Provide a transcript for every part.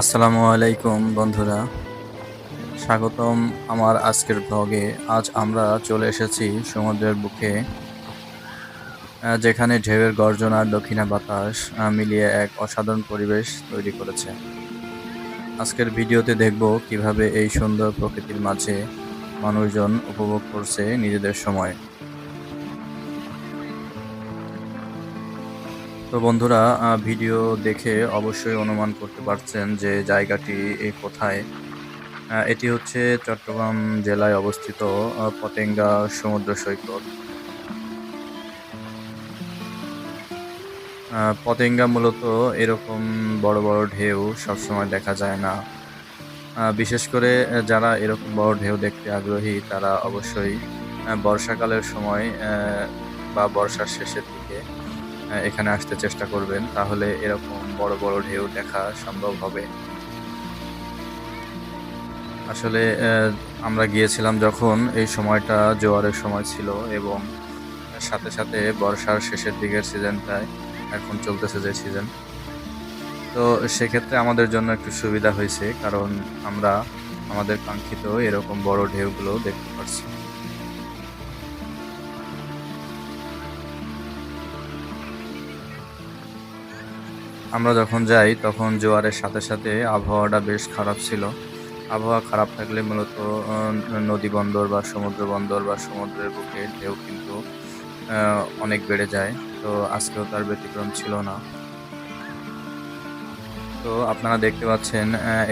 আসসালামু আলাইকুম, বন্ধুরা। স্বাগতম আমার আজকের ব্লগে আজ আমরা চলে এসেছি সমুদ্রের বুকে যেখানে ঢেউয়ের গর্জন আর দক্ষিণা বাতাস মিলিয়ে এক অসাধারণ পরিবেশ তৈরি করেছে। আজকের ভিডিওতে দেখব কীভাবে এই সুন্দর প্রকৃতির মাঝে মানুষজন উপভোগ করছে নিজেদের সময়। তো বন্ধুরা ভিডিও দেখে অবশ্যই অনুমান করতে পারছেন যে জায়গাটি কোথায়। এটি হচ্ছে চট্টগ্রাম জেলায় অবস্থিত পতেঙ্গা সমুদ্র সৈকত। পতেঙ্গা মূলত এরকম বড় বড় ঢেউ সবসময় দেখা যায় না। বিশেষ করে যারা এরকম বড় ঢেউ দেখতে আগ্রহী, তারা অবশ্যই বর্ষাকালের সময় বা বর্ষার শেষের এখানে আসতে চেষ্টা করবেন, তাহলে এরকম বড় বড় ঢেউ দেখা সম্ভব হবে। আসলে আমরা গিয়েছিলাম যখন এই সময়টা জোয়ারের সময় ছিল এবং সাথে সাথে বর্ষার শেষের দিকের সিজনটায় এখন চলতেছে যে সিজন। তো সেক্ষেত্রে আমাদের জন্য একটু সুবিধা হয়েছে, কারণ আমরা, আমাদের কাঙ্ক্ষিত এরকম বড় ঢেউগুলো দেখতে পাচ্ছি আমরা যখন যাই, তখন জোয়ারের সাথে সাথে আবহাওয়াটা বেশ খারাপ ছিল। আবহাওয়া খারাপ থাকলে মূলত নদী বন্দর বা সমুদ্র বন্দর বা সমুদ্রের বুকে ঢেউ কিন্তু অনেক বেড়ে যায়। তো আজকেও তার ব্যতিক্রম ছিল না। তো আপনারা দেখতে পাচ্ছেন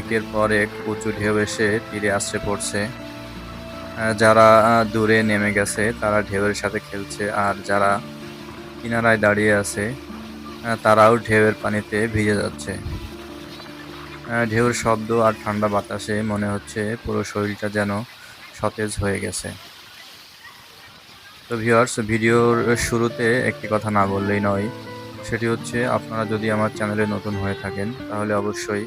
একের পর এক উঁচু ঢেউ এসে তীরে আশ্রে পড়ছে। যারা দূরে নেমে গেছে, তারা ঢেউয়ের সাথে খেলছে। আর যারা কিনারায় দাঁড়িয়ে আছে তারাও ঢেউয়ের পানিতে ভিজে যাচ্ছে। ঢেউর শব্দ আর ঠান্ডা বাতাসে মনে হচ্ছে পুরো শরীরটা যেন সতেজ হয়ে গেছে। তো ভিউয়ার্স ভিডিওর শুরুতে একটি কথা না বললেই নয়, সেটি হচ্ছে আপনারা যদি আমার চ্যানেলে নতুন হয়ে থাকেন, তাহলে অবশ্যই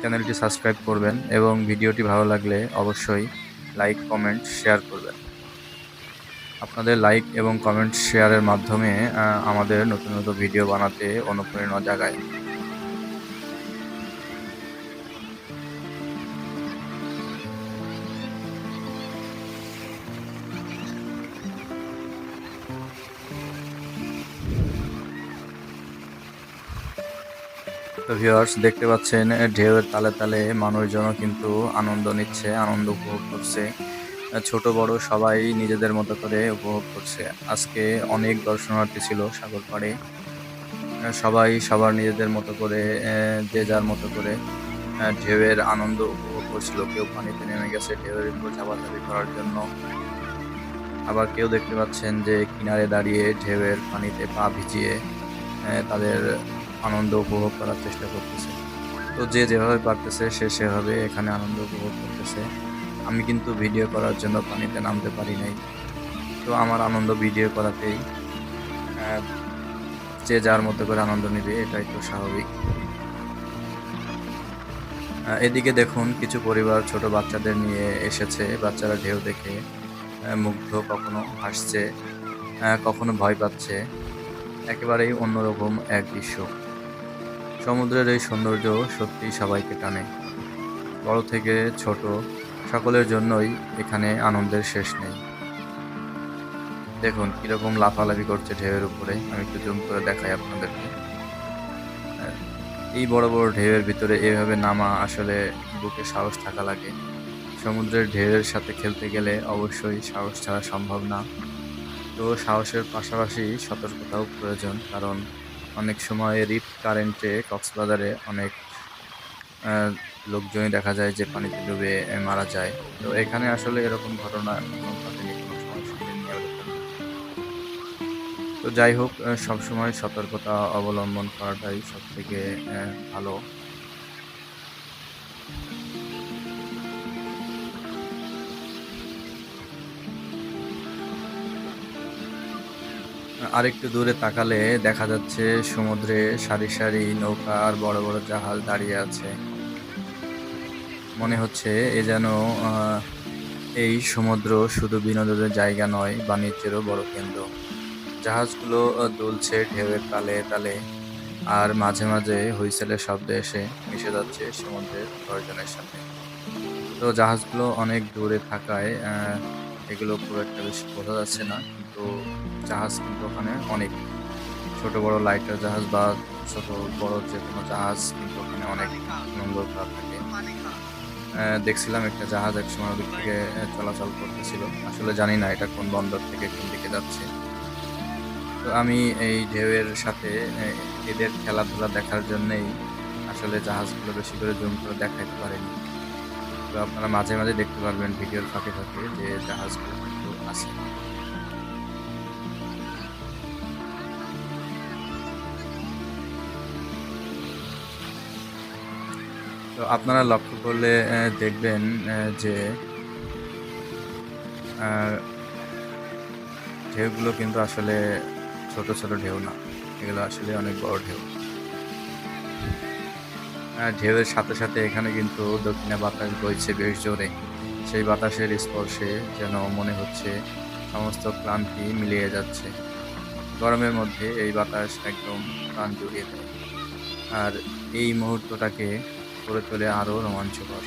চ্যানেলটি সাবস্ক্রাইব করবেন এবং ভিডিওটি ভালো লাগলে অবশ্যই লাইক, কমেন্ট, শেয়ার করবেন। আপনাদের লাইক এবং কমেন্ট শেয়ারের মাধ্যমে আমাদের নতুন নতুন ভিডিও বানাতে অনুপ্রেরণা জাগায়। ভিউয়ার্স দেখতে পাচ্ছেন, ঢেউয়ের তালে তালে মানুষজনও কিন্তু আনন্দ নিচ্ছে, আনন্দ উপভোগ করছে। ছোট, বড় সবাই নিজেদের মতো করে উপভোগ করছে। আজকে অনেক দর্শনার্থী ছিল সাগর পাড়ে। সবাই সবার নিজেদের মতো করে যে যার মতো করে ঢেউয়ের আনন্দ উপভোগ করছিল। কেউ পানিতে নেমে গেছে, ঢেউয়ের উপর ঝাপাঝাপি করার জন্য। আবার কেউ দেখতে পাচ্ছেন যে কিনারে দাঁড়িয়ে ঢেউয়ের পানিতে পা ভিজিয়ে তাদের আনন্দ উপভোগ করার চেষ্টা করতেছে। তো যে যেভাবে পারতেছে, সে সেভাবে এখানে আনন্দ উপভোগ করতেছে। আমি কিন্তু ভিডিও করার জন্য পানিতে নামতে পারি নাই। তো আমার আনন্দ ভিডিও করাতেই যে যার মতো করে আনন্দ নেবে, এটাই তো স্বাভাবিক। এদিকে দেখুন, কিছু পরিবার ছোট বাচ্চাদের নিয়ে এসেছে। বাচ্চারা ঢেউ দেখে মুগ্ধ, কখনো হাসছে কখনো ভয় পাচ্ছে। একেবারেই অন্যরকম এক দৃশ্য। সমুদ্রের এই সৌন্দর্য সত্যি সবাইকে টানে। বড় থেকে ছোট সকলের জন্যই এখানে আনন্দের শেষ নেই। দেখুন, কীরকম লাফালাফি করছে ঢেউয়ের উপরে। আমি একটু জুম করে দেখাই আপনাদেরকে। এই বড় বড় ঢেউয়ের ভিতরে এভাবে নামা আসলে বুকে সাহস থাকা লাগে। সমুদ্রের ঢেউয়ের সাথে খেলতে গেলে অবশ্যই সাহস ছাড়া সম্ভব না। তো সাহসের পাশাপাশি সতর্কতাও প্রয়োজন, কারণ অনেক সময় রিফ কারেন্টে কক্সবাজারে অনেক লোকজনই দেখা যায় যে পানিতে ডুবে মারা যায়। তো এখানে আসলে এরকম ঘটনা তো যাই হোক সবসময় সতর্কতা অবলম্বন করাটাই সব থেকে ভালো। আরেকটু দূরে তাকালে দেখা যাচ্ছে সমুদ্রে সারি সারি নৌকা আর বড় বড় জাহাজ দাঁড়িয়ে আছে। মনে হচ্ছে এ যেন এই সমুদ্র শুধু বিনোদনের জায়গা নয়, বাণিজ্যেরও বড় কেন্দ্র। জাহাজগুলো দুলছে ঢেউয়ের তালে তালে আর মাঝে মাঝে হুইসেলের শব্দ এসে মিশে যাচ্ছে সমুদ্রের গর্জনের সাথে। তো জাহাজগুলো অনেক দূরে থাকায় এগুলো খুব একটা বেশি বোঝা যাচ্ছে না, কিন্তু জাহাজ কিন্তু ওখানে অনেক। ছোট বড় লাইটার জাহাজ বা ছোট বড় যে কোনো জাহাজ কিন্তু ওখানে অনেক নম্বর করা থাকে। দেখছিলাম একটা জাহাজ এক সময় ওদিক থেকে চলাচল করতেছিল। আসলে জানি না এটা কোন বন্দর থেকে কোন দিকে যাচ্ছে। তো আমি এই ঢেউয়ের সাথে এদের খেলাধুলা দেখার জন্যেই আসলে জাহাজগুলো বেশি করে জুম করে দেখাইতে পারিনি। তো আপনারা মাঝে মাঝে দেখতে পারবেন ভিডিওর ফাঁকে ফাঁকে যে জাহাজগুলো কিন্তু আছে। তো আপনারা লক্ষ্য করলে দেখবেন যে ঢেউগুলো কিন্তু আসলে ছোট ছোট ঢেউ না। এগুলো আসলে অনেক বড় ঢেউ। ঢেউয়ের সাথে সাথে এখানে কিন্তু দক্ষিণে বাতাস বইছে বেশ জোরে। সেই বাতাসের স্পর্শে যেন মনে হচ্ছে সমস্ত ক্লান্তি মিলিয়ে যাচ্ছে। গরমের মধ্যে এই বাতাস একদম প্রাণ জুড়িয়ে দেয়। আর এই মুহূর্তটাকে করে তোলে আরও রোমাঞ্চকর।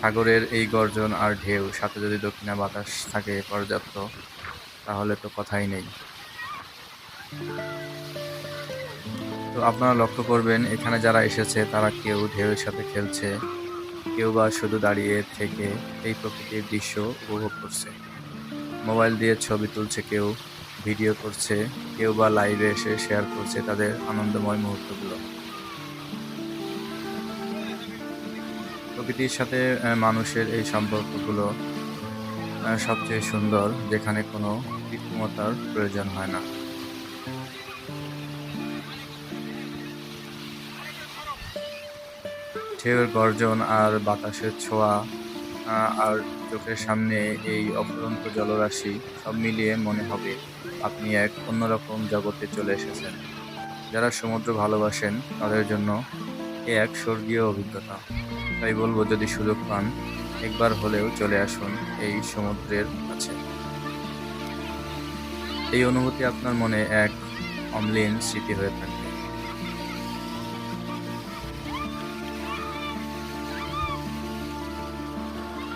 সাগরের এই গর্জন আর ঢেউ সাথে যদি দক্ষিণা বাতাস থাকে পর্যাপ্ত, তাহলে তো কথাই নেই। তো আপনারা লক্ষ্য করবেন, এখানে যারা এসেছে, তারা কেউ ঢেউয়ের সাথে খেলছে, কেউ বা শুধু দাঁড়িয়ে থেকে এই প্রকৃতির দৃশ্য উপভোগ করছে। মোবাইল দিয়ে ছবি তুলছে কেউ, ভিডিও করছে, কেউ বা লাইভে এসে শেয়ার করছে তাদের আনন্দময় মুহূর্তগুলো। প্রকৃতির সাথে মানুষের এই সম্পর্কগুলো সবচেয়ে সুন্দর, যেখানে কোনো কৃত্রিমতার প্রয়োজন হয় না। ঢেউয়ের গর্জন আর বাতাসের ছোঁয়া আর চোখের সামনে এই অফুরন্ত জলরাশি সব মিলিয়ে মনে হবে আপনি এক অন্যরকম জগতে চলে এসেছেন। যারা সমুদ্র ভালোবাসেন তাদের জন্য এ এক স্বর্গীয় অভিজ্ঞতা। তাই বলব, যদি সুযোগ পান, একবার হলেও চলে আসুন এই সমুদ্রের কাছে। এই অনুভূতি আপনার মনে এক অম্লিন স্মৃতি হয়ে থাকবে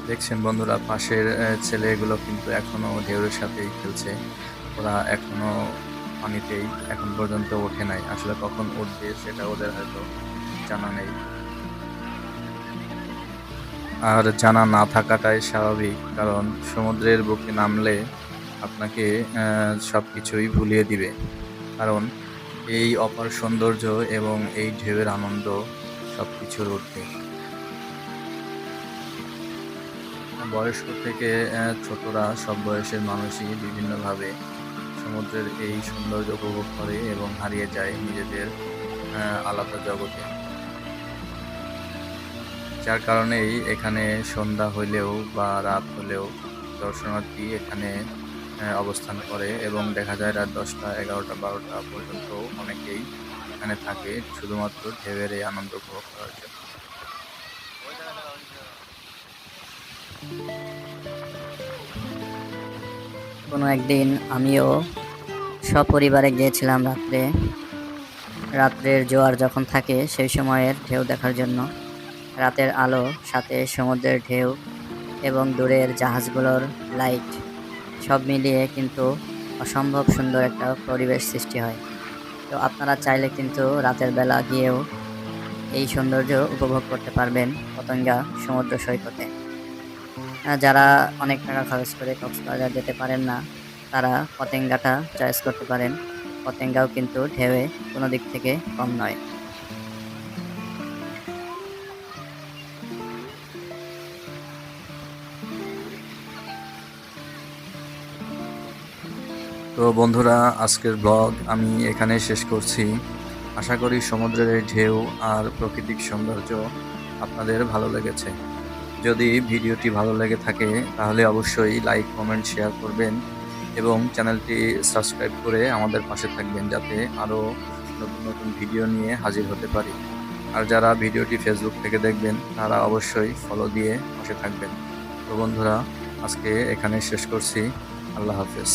দেখছেন বন্ধুরা, পাশের ছেলেগুলো কিন্তু এখনও ঢেউয়ের সাথেই খেলছে। ওরা এখনও পানিতেই এখন পর্যন্ত ওঠে নাই। আসলে কখন উঠবে সেটা ওদের হয়তো জানা নেই। আর জানা না থাকাটাই স্বাভাবিক, কারণ সমুদ্রের বুকে নামলে আপনাকে সব কিছুই ভুলিয়ে দিবে। কারণ এই অপার সৌন্দর্য এবং এই ঢেউয়ের আনন্দ সব কিছুর ঊর্ধ্বে। বয়স্ক থেকে ছোটরা সব বয়সের মানুষই বিভিন্নভাবে সমুদ্রের এই সৌন্দর্য উপভোগ করে এবং হারিয়ে যায় নিজেদের আলাদা জগতে। যার কারণেই এখানে সন্ধ্যা হইলেও বা রাত হলেও দর্শনার্থী এখানে অবস্থান করে এবং দেখা যায় রাত দশটা, এগারোটা, বারোটা পর্যন্ত অনেকেই এখানে থাকে, শুধুমাত্র ঢেউয়ের এই আনন্দ উপভোগ করার জন্য। কোনো একদিন আমিও সপরিবারে গিয়েছিলাম রাত্রে। রাত্রের জোয়ার যখন থাকে, সেই সময়ের ঢেউ দেখার জন্য। রাতের আলো, সাথে সমুদ্রের ঢেউ এবং দূরের জাহাজগুলোর লাইট, সব মিলিয়ে কিন্তু অসম্ভব সুন্দর একটা পরিবেশ সৃষ্টি হয়। তো আপনারা চাইলে কিন্তু রাতের বেলা গিয়েও এই সৌন্দর্য উপভোগ করতে পারবেন পতঙ্গা সমুদ্র সৈকতে। যারা অনেক টাকা খরচ করে কক্সবাজার যেতে পারেন না, তারা পতেঙ্গাটা চয়েস করতে পারেন। পতেঙ্গাও কিন্তু ঢেউয়ে কোনো দিক থেকে কম নয়। তো বন্ধুরা, আজকের ব্লগ আমি এখানে শেষ করছি। আশা করি সমুদ্রের ঢেউ আর প্রাকৃতিক সৌন্দর্য আপনাদের ভালো লেগেছে। যদি ভিডিওটি ভালো লেগে থাকে, তাহলে অবশ্যই লাইক কমেন্ট শেয়ার করবেন এবং চ্যানেলটি সাবস্ক্রাইব করে আমাদের পাশে থাকবেন যাতে আরও নতুন নতুন ভিডিও নিয়ে হাজির হতে পারি। আর যারা ভিডিওটি ফেসবুক থেকে দেখবেন, তারা অবশ্যই ফলো দিয়ে পাশে থাকবেন। তো বন্ধুরা, আজকে এখানে শেষ করছি। আল্লাহ হাফেজ।